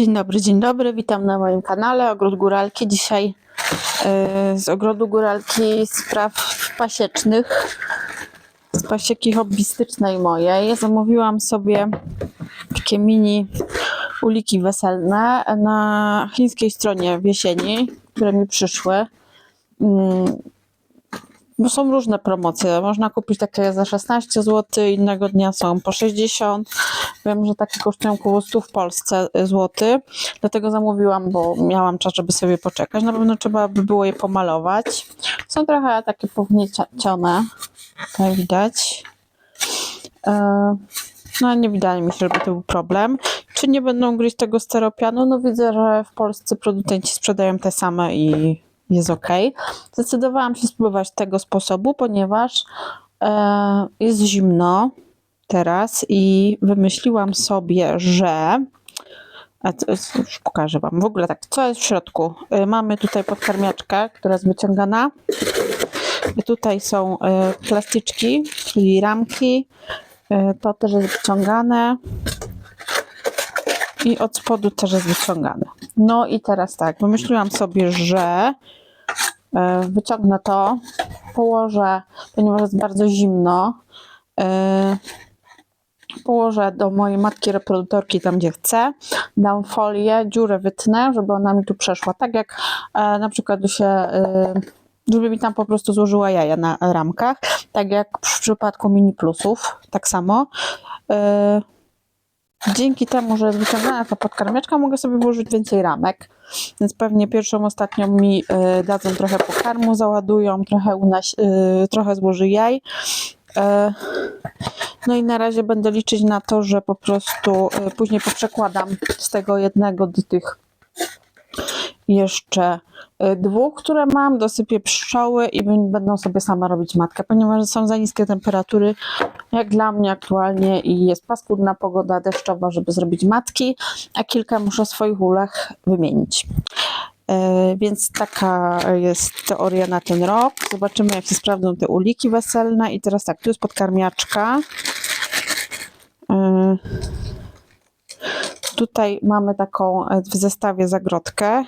Dzień dobry, dzień dobry, witam na moim kanale Ogród Góralki. Dzisiaj e, z Ogrodu Góralki spraw pasiecznych, z pasieki hobbystycznej mojej. Zamówiłam sobie takie mini uliki weselne na chińskiej stronie w jesieni, które mi przyszły. Mm, bo są różne promocje. Można kupić takie za 16 zł, innego dnia są po 60. Wiem, że takie kosztują około 100 w Polsce złoty. Dlatego zamówiłam, bo miałam czas, żeby sobie poczekać. Na pewno trzeba by było je pomalować. Są trochę takie powniecione. Tak widać. E, No nie wydaje mi się, żeby to był problem. Czy nie będą gryźć tego steropianu? No widzę, że w Polsce producenci sprzedają te same i jest ok. Zdecydowałam się spróbować tego sposobu, ponieważ e, jest zimno teraz i wymyśliłam sobie, że już pokażę Wam. W ogóle tak, co jest w środku? E, Mamy tutaj podkarmiaczkę, która jest wyciągana. Tutaj są e, plastyczki, czyli ramki. E, To też jest wyciągane. I od spodu też jest wyciągane. No i teraz tak, wymyśliłam sobie, że wyciągnę to, położę, ponieważ jest bardzo zimno, e, położę do mojej matki reproduktorki tam, gdzie chcę, dam folię, dziurę wytnę, żeby ona mi tu przeszła, tak jak e, na przykład się, e, żeby mi tam po prostu złożyła jaja na ramkach, tak jak w przypadku mini plusów, tak samo. Dzięki temu, że jest wyciągana ta podkarmiaczka, mogę sobie włożyć więcej ramek. Więc pewnie pierwszą, ostatnią mi y, dadzą trochę pokarmu, załadują, trochę, unaś, y, trochę złoży jaj. E, no i na razie będę liczyć na to, że po prostu później poprzekładam z tego jednego do tych jeszcze y, dwóch, które mam, dosypię pszczoły i będą sobie same robić matkę, ponieważ są za niskie temperatury, jak dla mnie aktualnie i jest paskudna pogoda deszczowa, żeby zrobić matki, a kilka muszę swoich ulech wymienić. E, Więc taka jest teoria na ten rok. Zobaczymy, jak się sprawdzą te uliki weselne. I teraz tak, tu jest podkarmiaczka. E, Tutaj mamy taką e, w zestawie zagrodkę.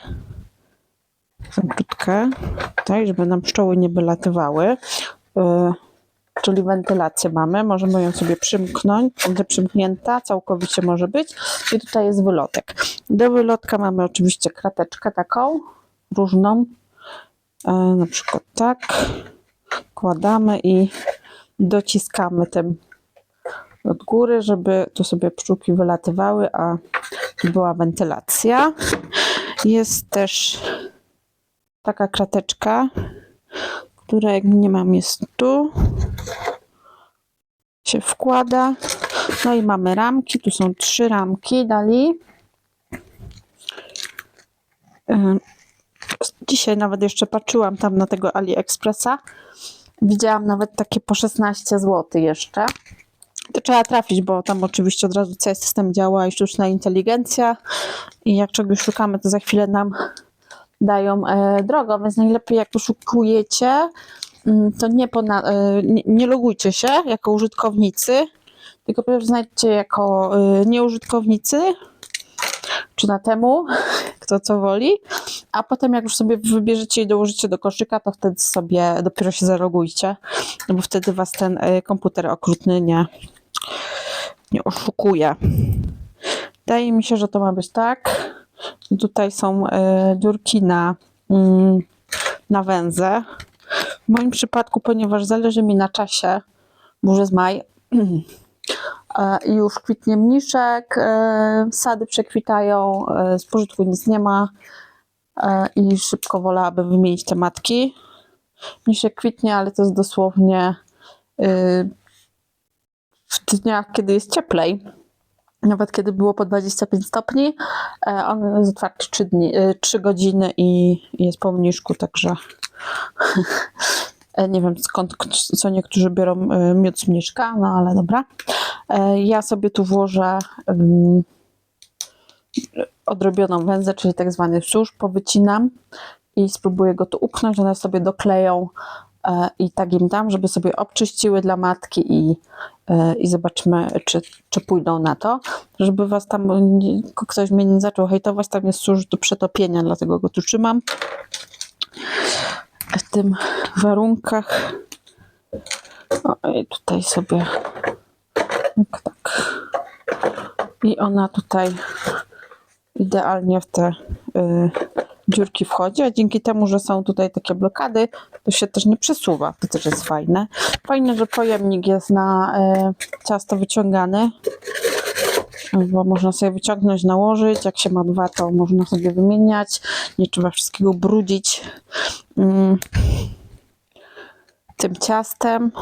Zagródkę, tutaj, żeby nam pszczoły nie wylatywały. E, Czyli wentylację mamy, możemy ją sobie przymknąć, będzie przymknięta, całkowicie może być. I tutaj jest wylotek. Do wylotka mamy oczywiście krateczkę taką, różną. E, na przykład tak. Kładamy i dociskamy tym od góry, żeby tu sobie pszczółki wylatywały, a była wentylacja. Jest też taka krateczka, która jak nie mam jest tu. Się wkłada. No i mamy ramki. Tu są trzy ramki dali. Dzisiaj nawet jeszcze patrzyłam tam na tego AliExpressa. Widziałam nawet takie po 16 zł jeszcze. To trzeba trafić, bo tam oczywiście od razu cały system działa i sztuczna inteligencja. I jak czegoś szukamy, to za chwilę nam dają e, drogą, więc najlepiej jak poszukujecie, mm, to e, nie, nie logujcie się jako użytkownicy, tylko najpierw znajdźcie jako e, nieużytkownicy, czy na temu, kto co woli, a potem jak już sobie wybierzecie i dołożycie do koszyka, to wtedy sobie dopiero się zalogujcie, no bo wtedy was ten komputer okrutny nie, nie oszukuje. Wydaje mi się, że to ma być tak. Tutaj są e, dziurki na, mm, na węzę. W moim przypadku, ponieważ zależy mi na czasie, bo już jest maj, e, już kwitnie mniszek, e, sady przekwitają, z pożytku nic nie ma i szybko wolałabym wymienić te matki. Mniszek kwitnie, ale to jest dosłownie e, w dniach, kiedy jest cieplej. Nawet kiedy było po 25 stopni, e, on jest otwarty 3, dni, e, 3 godziny i jest po mniszku, także e, nie wiem skąd, co niektórzy biorą e, miód z mniszka, no ale dobra. E, Ja sobie tu włożę em, odrobioną węzę, czyli tak zwany susz, powycinam i spróbuję go tu upchnąć, one sobie dokleją e, i tak im dam, żeby sobie obczyściły dla matki i, e, i zobaczymy, czy, czy pójdą na to. Żeby was tam, ktoś mnie nie zaczął hejtować, tam jest susz do przetopienia, dlatego go tu trzymam. W tym warunkach. O, i tutaj sobie tak, tak. I ona tutaj idealnie w te y, dziurki wchodzi, a dzięki temu, że są tutaj takie blokady, to się też nie przesuwa. To też jest fajne. Fajne, że pojemnik jest na y, ciasto wyciągany, bo można sobie wyciągnąć, nałożyć. Jak się ma dwa, to można sobie wymieniać. Nie trzeba wszystkiego brudzić mm, tym ciastem.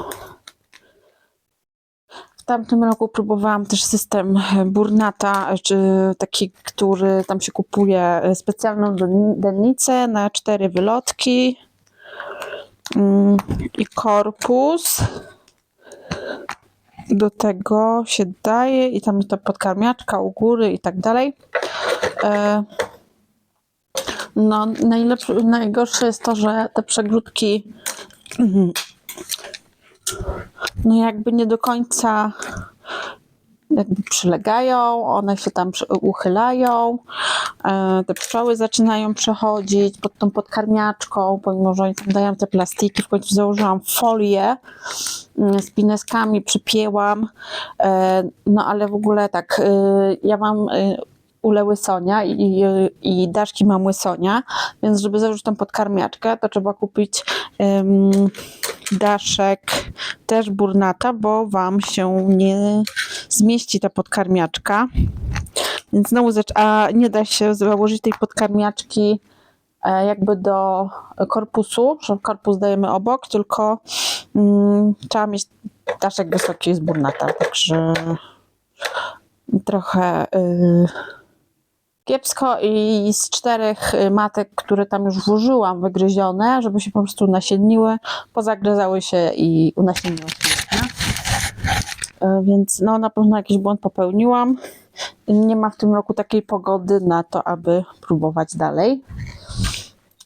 Tamtym roku próbowałam też system Burnata, czy taki, który tam się kupuje e, specjalną den- dennicę na cztery wylotki mm, i korpus. Do tego się daje i tam jest ta podkarmiaczka u góry i tak dalej. E, No, najgorsze jest to, że te przegródki mhm, no jakby nie do końca jakby przylegają, one się tam uchylają, e, te pszczoły zaczynają przechodzić pod tą podkarmiaczką, pomimo, że oni tam dają te plastiki, w końcu założyłam folię mm, z pineskami, przypięłam, e, no ale w ogóle tak, e, ja mam e, ulę łysonia i, i, daszki mam łysonia, więc żeby założyć tą podkarmiaczkę, to trzeba kupić em, daszek też burnata, bo wam się nie zmieści ta podkarmiaczka. Więc znowu, a nie da się założyć tej podkarmiaczki e, jakby do korpusu, że korpus dajemy obok, tylko mm, trzeba mieć daszek wysoki z burnata, także trochę y, kiepsko i z czterech y, matek, które tam już włożyłam wygryzione, żeby się po prostu nasienniły, pozagryzały się i unasienniły się. E, Więc no na pewno jakiś błąd popełniłam. Nie ma w tym roku takiej pogody na to, aby próbować dalej.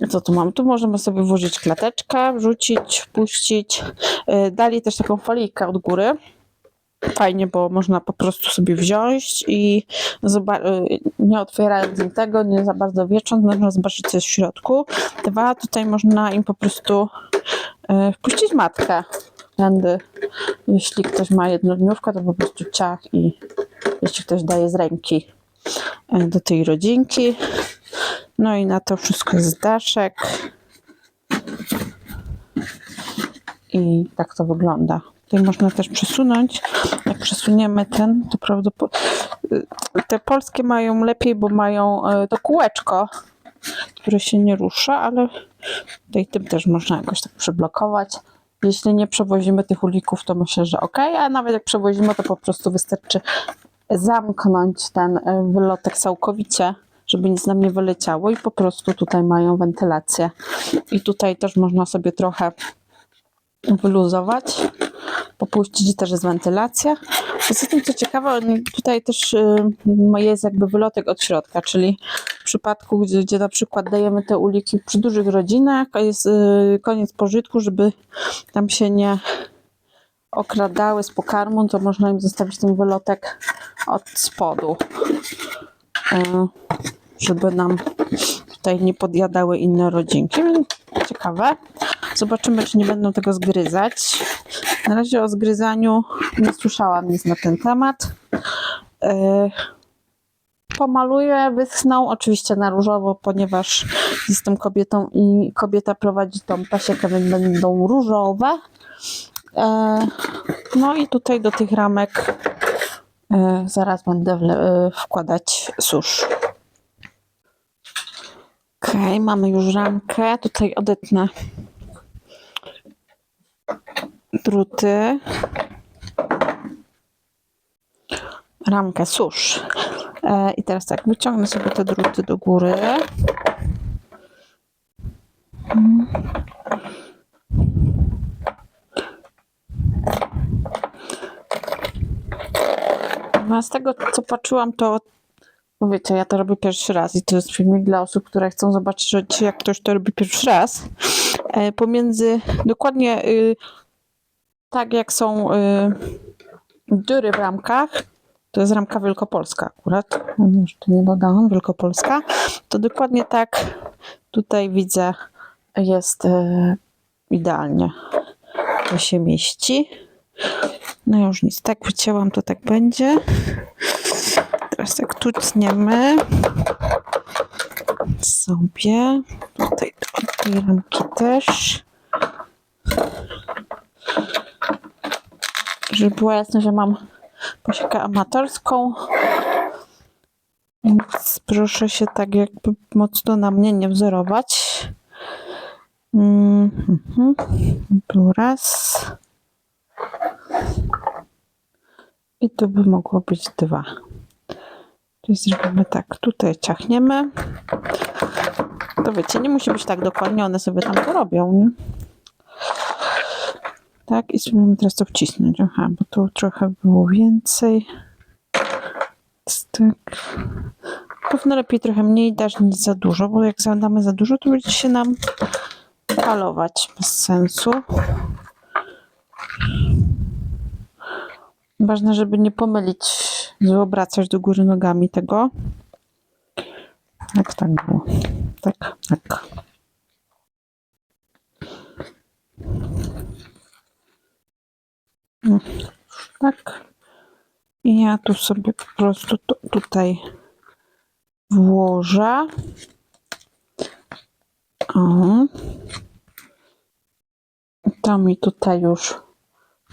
Co tu mam? Tu możemy sobie włożyć klateczkę, wrzucić, wpuścić. E, Dali też taką folijkę od góry. Fajnie, bo można po prostu sobie wziąć i y, nie otwierając tego, nie za bardzo wiecząc, można zobaczyć co jest w środku. Dwa, tutaj można im po prostu y, wpuścić matkę. Tędy. Jeśli ktoś ma jednodniówkę, to po prostu ciach i jeśli ktoś daje z ręki y, do tej rodzinki. No i na to wszystko jest daszek. I tak to wygląda. Tutaj można też przesunąć. Jak przesuniemy ten, to prawdopodobnie te polskie mają lepiej, bo mają e, to kółeczko, które się nie rusza, ale tutaj tym też można jakoś tak przyblokować. Jeśli nie przewozimy tych ulików, to myślę, że ok, a nawet jak przewozimy, to po prostu wystarczy zamknąć ten e, wylotek całkowicie, żeby nic nam nie wyleciało i po prostu tutaj mają wentylację. I tutaj też można sobie trochę wyluzować, popuścić też jest wentylacja. Poza tym, co ciekawe, tutaj też y, jest jakby wylotek od środka, czyli w przypadku, gdzie, gdzie na przykład dajemy te uliki przy dużych rodzinach, jest y, koniec pożytku, żeby tam się nie okradały z pokarmu, to można im zostawić ten wylotek od spodu, y, żeby nam tutaj nie podjadały inne rodzinki. Ciekawe. Zobaczymy, czy nie będą tego zgryzać. Na razie o zgryzaniu nie słyszałam nic na ten temat. Yy, Pomaluję, wyschną oczywiście na różowo, ponieważ jestem kobietą i kobieta prowadzi tą pasiekę, więc będą różowe. Yy, No i tutaj do tych ramek yy, zaraz będę wkładać susz. Okej, mamy już ramkę. Tutaj odetnę druty. Ramkę susz. E, I teraz tak, wyciągnę sobie te druty do góry. No, z tego, co patrzyłam, to Wiecie, ja to robię pierwszy raz i to jest filmik dla osób, które chcą zobaczyć, jak ktoś to robi pierwszy raz. E, pomiędzy dokładnie y, tak jak są y, dziury w ramkach, to jest ramka wielkopolska akurat, jeszcze nie dodałam, wielkopolska, to dokładnie tak tutaj widzę jest y, idealnie. To się mieści. No już nic, tak wycięłam, to tak będzie. Teraz tak tu tniemy sobie. Tutaj do tej ramki też. Żeby było jasne, że mam posiekę amatorską. Więc proszę się tak jakby mocno na mnie nie wzorować. Mhm. Tu raz. I tu by mogło być dwa. Czyli zrobimy tak, tutaj ciachniemy. To wiecie, nie musi być tak dokładnie, one sobie tam to robią, nie? Tak, i spróbujemy teraz to wcisnąć. Aha, bo tu trochę było więcej. Więc Tak. Pewno lepiej trochę mniej dać niż za dużo, bo jak zadamy za dużo, to będzie się nam falować bez sensu. Ważne, żeby nie pomylić, obracać do góry nogami tego. Jak tak było. Tak, tak. No, Tak. I ja tu sobie po prostu to tutaj włożę. O. To mi tutaj już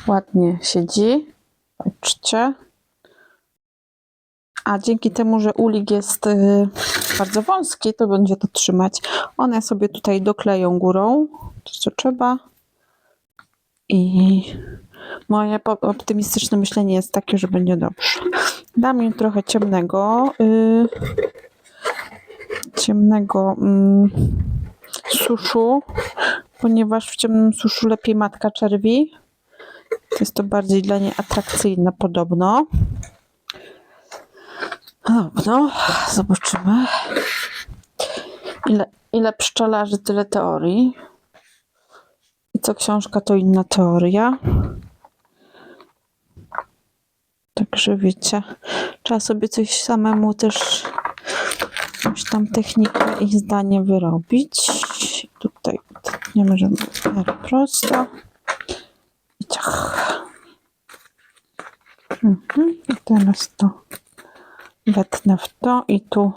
ładnie siedzi. Patrzcie. A dzięki temu, że ulik jest y, bardzo wąski, to będzie to trzymać. One sobie tutaj dokleją górą, to co trzeba. I moje optymistyczne myślenie jest takie, że będzie dobrze. Dam im trochę ciemnego. y, ciemnego mm, suszu, ponieważ w ciemnym suszu lepiej matka czerwi. Jest to bardziej dla niej atrakcyjne podobno. Podobno. Zobaczymy. Ile, ile pszczelarzy, tyle teorii. I co książka, to inna teoria. Także wiecie, trzeba sobie coś samemu też jakąś tam technikę i zdanie wyrobić. Tutaj tniemy, żeby w miarę prosto. I ciach. Mhm. I teraz to wetnę w to i tu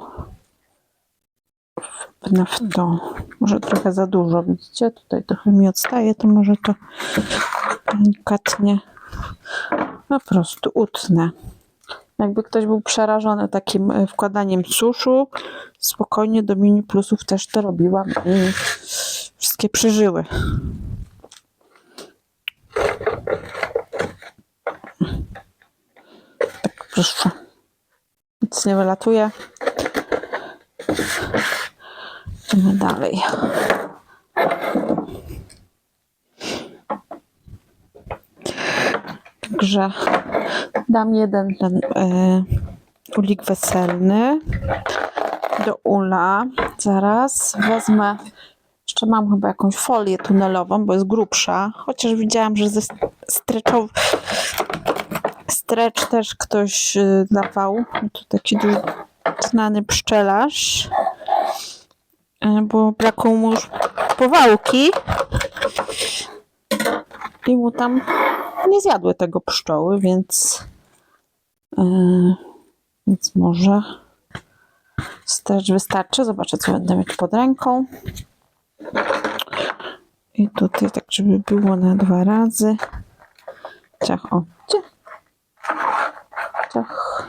wetnę w to. Może trochę za dużo, widzicie? Tutaj trochę mi odstaje, to może to delikatnie po prostu utnę. Jakby ktoś był przerażony takim e, wkładaniem suszu, spokojnie do mini plusów też to robiłam i wszystkie przeżyły. Tak, proszę. Nic nie wylatuje. Idziemy dalej. Także dam jeden ten e, ulik weselny do ula. Zaraz wezmę, jeszcze mam chyba jakąś folię tunelową, bo jest grubsza, chociaż widziałam, że ze streczow... strecz też ktoś y, dawał. Tu taki znany pszczelarz, y, bo brakło mu już powałki i mu tam nie zjadły tego pszczoły, więc yy, więc może stecz wystarczy. Zobaczę, co będę mieć pod ręką. I tutaj tak, żeby było na dwa razy. Ciach, o, Ciach.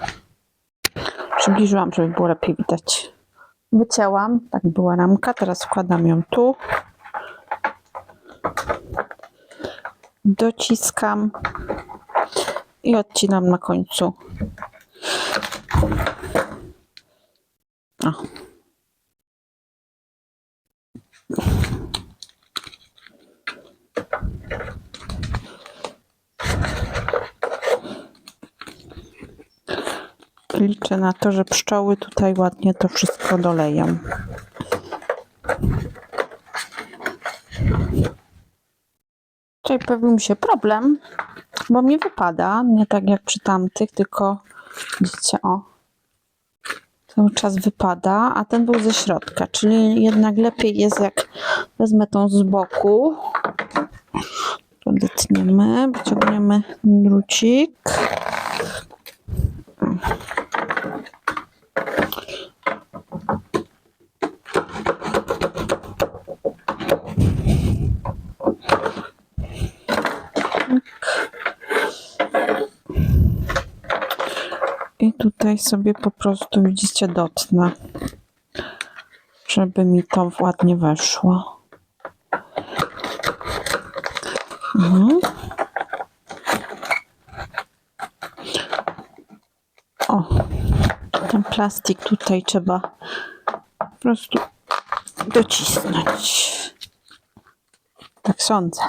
Przybliżyłam, żeby było lepiej widać. Wycięłam, tak była ramka, teraz wkładam ją tu. dociskam i odcinam na końcu. O. Liczę na to, że pszczoły tutaj ładnie to wszystko doleją. Tutaj pojawił mi się problem, bo mi wypada, nie tak jak przy tamtych, tylko widzicie, o, cały czas wypada, a ten był ze środka, czyli jednak lepiej jest jak wezmę tą z boku, odetniemy, wyciągniemy drucik. I tutaj sobie po prostu widzicie dotnę, żeby mi to ładnie weszło. Mhm. O, ten plastik tutaj trzeba po prostu docisnąć. Tak sądzę.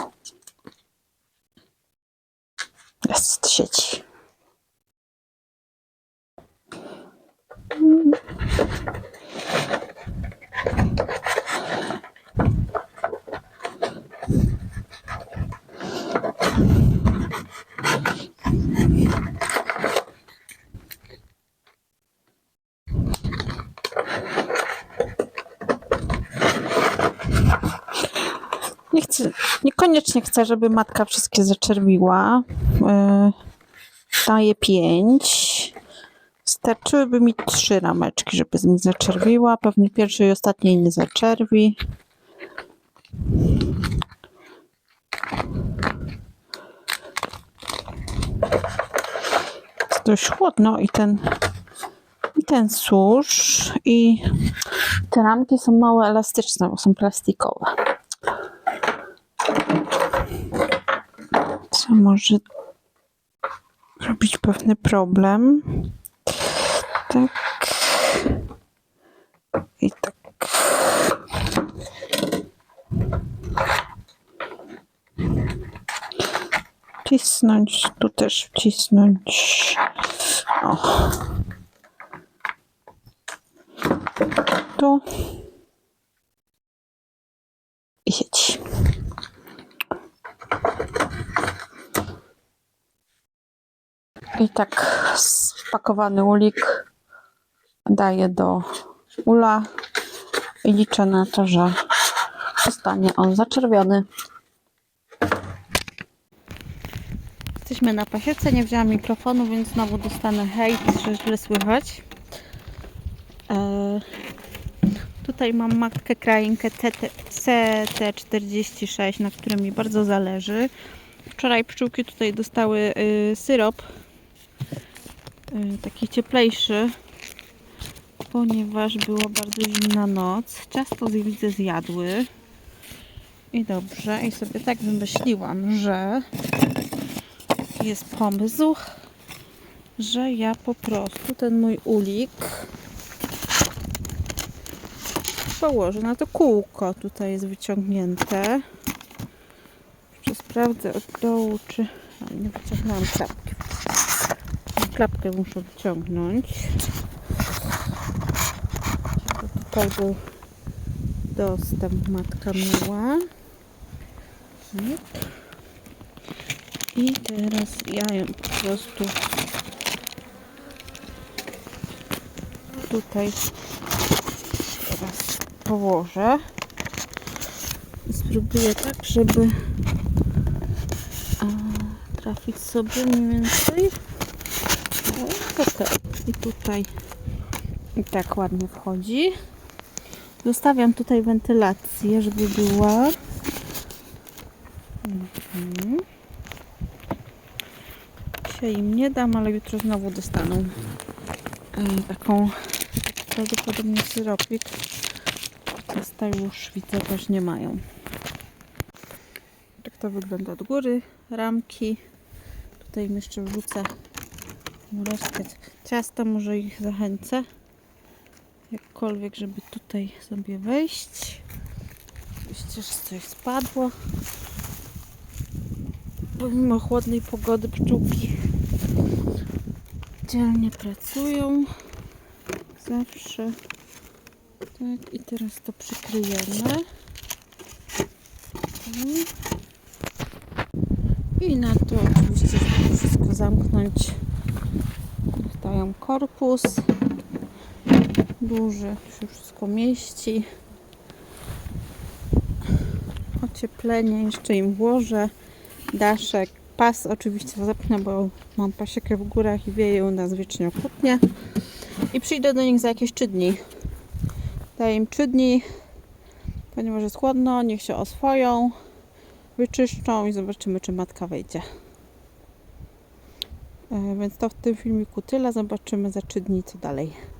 Jest sieci. Nie chcę, niekoniecznie chcę, żeby matka wszystkie zaczerwiła. Yy, daję pięć. Starczyłyby mi trzy rameczki, żeby mi zaczerwiła. Pewnie pierwszej i ostatniej nie zaczerwi. Jest dość chłodno i ten i ten susz i te ramki są mało elastyczne, bo są plastikowe. Co może robić pewny problem. Tak. I tak. Wcisnąć, tu też wcisnąć. O. Tu. I sieć. I tak spakowany ulik daję do ula i liczę na to, że zostanie on zaczerwiony. Jesteśmy na pasiece, nie wzięłam mikrofonu, więc znowu dostanę hejt, że źle słychać. E, tutaj mam matkę krainkę CT46, na którym mi bardzo zależy. Wczoraj pszczółki tutaj dostały y, syrop y, taki cieplejszy, ponieważ była bardzo zimna noc. Ciasto widzę zjadły. I dobrze, i sobie tak wymyśliłam, że jest pomysł, że ja po prostu ten mój ulik położę na to kółko. Tutaj jest wyciągnięte. Jeszcze sprawdzę od dołu, czy... A, nie wyciągnęłam klapki. Klapkę muszę wyciągnąć. Był dostęp matka miała. Tak. I teraz ja ją po prostu tutaj teraz położę. Spróbuję tak, żeby trafić sobie mniej więcej. O, okej. I tutaj i tak ładnie wchodzi. Zostawiam tutaj wentylację, żeby była. Mhm. Dzisiaj im nie dam, ale jutro znowu dostaną e, taką prawdopodobnie syropik. Testa już widzę też nie mają. Tak to wygląda od góry. Ramki. Tutaj im jeszcze wrzucę resztkę ciasta, może ich zachęcę. Jakkolwiek, żeby tutaj sobie wejść. Oczywiście, że coś spadło. Pomimo chłodnej pogody pszczółki dzielnie pracują. Zawsze. Tak, i teraz to przykryjemy. I na to oczywiście, żeby wszystko zamknąć, dają korpus. Duży, się wszystko mieści. Ocieplenie jeszcze im włożę. Daszek, pas oczywiście zepnę, bo mam pasiekę w górach i wieje u nas wiecznie okrutnie. I przyjdę do nich za jakieś 3 dni. Daję im 3 dni, ponieważ jest chłodno, niech się oswoją, wyczyszczą i zobaczymy, czy matka wejdzie. E, Więc to w tym filmiku tyle. Zobaczymy za 3 dni, co dalej.